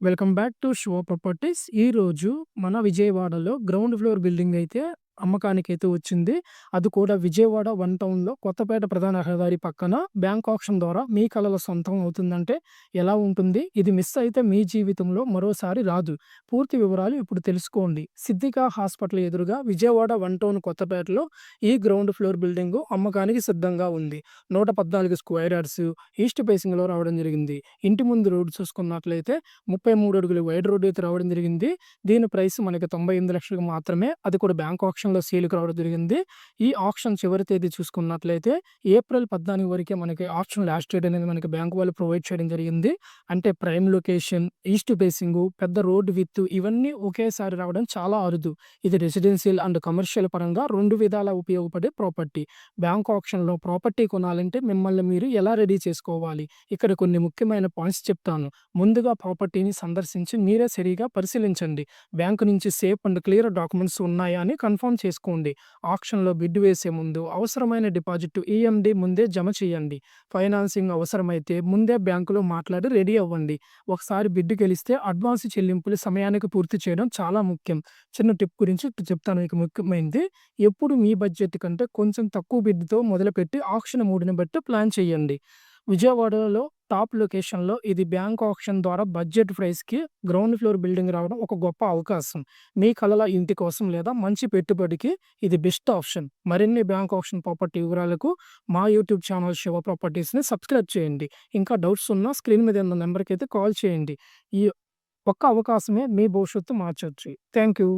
Welcome back to Shiva properties. ఈరోజు మన విజయవాడలో గ్రౌండ్ ఫ్లోర్ బిల్డింగ్ అయితే అమ్మకానికైతే వచ్చింది. అది కూడా విజయవాడ వన్ టౌన్‌లో కొత్తపేట ప్రధాన రహదారి పక్కన బ్యాంక్ ఆక్షన్ ద్వారా మీ కళల సొంతం అవుతుందంటే ఎలా ఉంటుంది? ఇది మిస్ అయితే మీ జీవితంలో మరోసారి రాదు. పూర్తి వివరాలు ఇప్పుడు తెలుసుకోండి. సిద్దికా హాస్పిటల్ ఎదురుగా విజయవాడ వన్ టౌన్ కొత్తపేటలో ఈ గ్రౌండ్ ఫ్లోర్ బిల్డింగు అమ్మకానికి సిద్ధంగా ఉంది. 114 స్క్వేర్ యార్డ్స్ ఈస్ట్ ఫేసింగ్‌లో రావడం జరిగింది. ఇంటి ముందు రోడ్డు చూసుకున్నట్లయితే ముప్పై మూడు అడుగులు వైడ్ రోడ్డు అయితే రావడం జరిగింది. దీని ప్రైస్ మనకి 98,00,000కి మాత్రమే. అది కూడా బ్యాంక్ ఆప్షన్లో సేల్‌కి రావడం జరిగింది. ఈ ఆప్షన్ చివరి తేదీ చూసుకున్నట్లయితే ఏప్రిల్ 14 వరకే మనకి ఆప్షన్ లాస్ట్ డేట్ అనేది మనకి బ్యాంక్ వాళ్ళు ప్రొవైడ్ చేయడం జరిగింది. అంటే ప్రైమ్ లొకేషన్, ఈస్ట్ బేసింగ్ పెద్ద రోడ్ విత్ ఇవన్నీ ఒకేసారి రావడం చాలా అరుదు. ఇది రెసిడెన్షియల్ అండ్ కమర్షియల్ పరంగా రెండు విధాల ఉపయోగపడే ప్రాపర్టీ. బ్యాంక్ ఆప్షన్లో ప్రాపర్టీ కొనాలంటే మిమ్మల్ని మీరు ఎలా రెడీ చేసుకోవాలి? ఇక్కడ కొన్ని ముఖ్యమైన పాయింట్స్ చెప్తాను. ముందుగా ప్రాపర్టీని సందర్శించి మీరే సరిగా పరిశీలించండి. బ్యాంక్ నుంచి సేఫ్ అండ్ క్లియర్ డాక్యుమెంట్స్ ఉన్నాయా అని కన్ఫర్మ్ చేసుకోండి. ఆక్షన్‌లో బిడ్ వేసే ముందు అవసరమైన డిపాజిట్ ఈఎండి ముందే జమ చేయండి. ఫైనాన్సింగ్ అవసరమైతే ముందే బ్యాంకులో మాట్లాడి రెడీ అవ్వండి. ఒకసారి బిడ్డు గెలిస్తే అడ్వాన్స్ చెల్లింపులు సమయానికి పూర్తి చేయడం చాలా ముఖ్యం. చిన్న టిప్ గురించి చెప్తాను మీకు ముఖ్యమైనది. ఎప్పుడు మీ బడ్జెట్ కంటే కొంచెం తక్కువ బిడ్డుతో మొదలుపెట్టి ఆక్షన్ మూడుని బట్టి ప్లాన్ చేయండి. విజయవాడలో టాప్ లొకేషన్‌లో ఇది బ్యాంక్ ఆప్షన్ ద్వారా బడ్జెట్ ప్రైస్‌కి గ్రౌండ్ ఫ్లోర్ బిల్డింగ్ రావడం ఒక గొప్ప అవకాశం. మీ కలల ఇంటి కోసం లేదా మంచి పెట్టుబడికి ఇది బెస్ట్ ఆప్షన్. మరిన్ని బ్యాంక్ ఆప్షన్ ప్రాపర్టీ వివరాలకు మా యూట్యూబ్ ఛానల్ శివ ప్రాపర్టీస్‌ని సబ్స్క్రైబ్ చేయండి. ఇంకా డౌట్స్ ఉన్నా స్క్రీన్ మీద ఉన్న నెంబర్కి అయితే కాల్ చేయండి. ఈ ఒక్క అవకాశమే మీ భవిష్యత్తు మార్చొచ్చు. Thank you.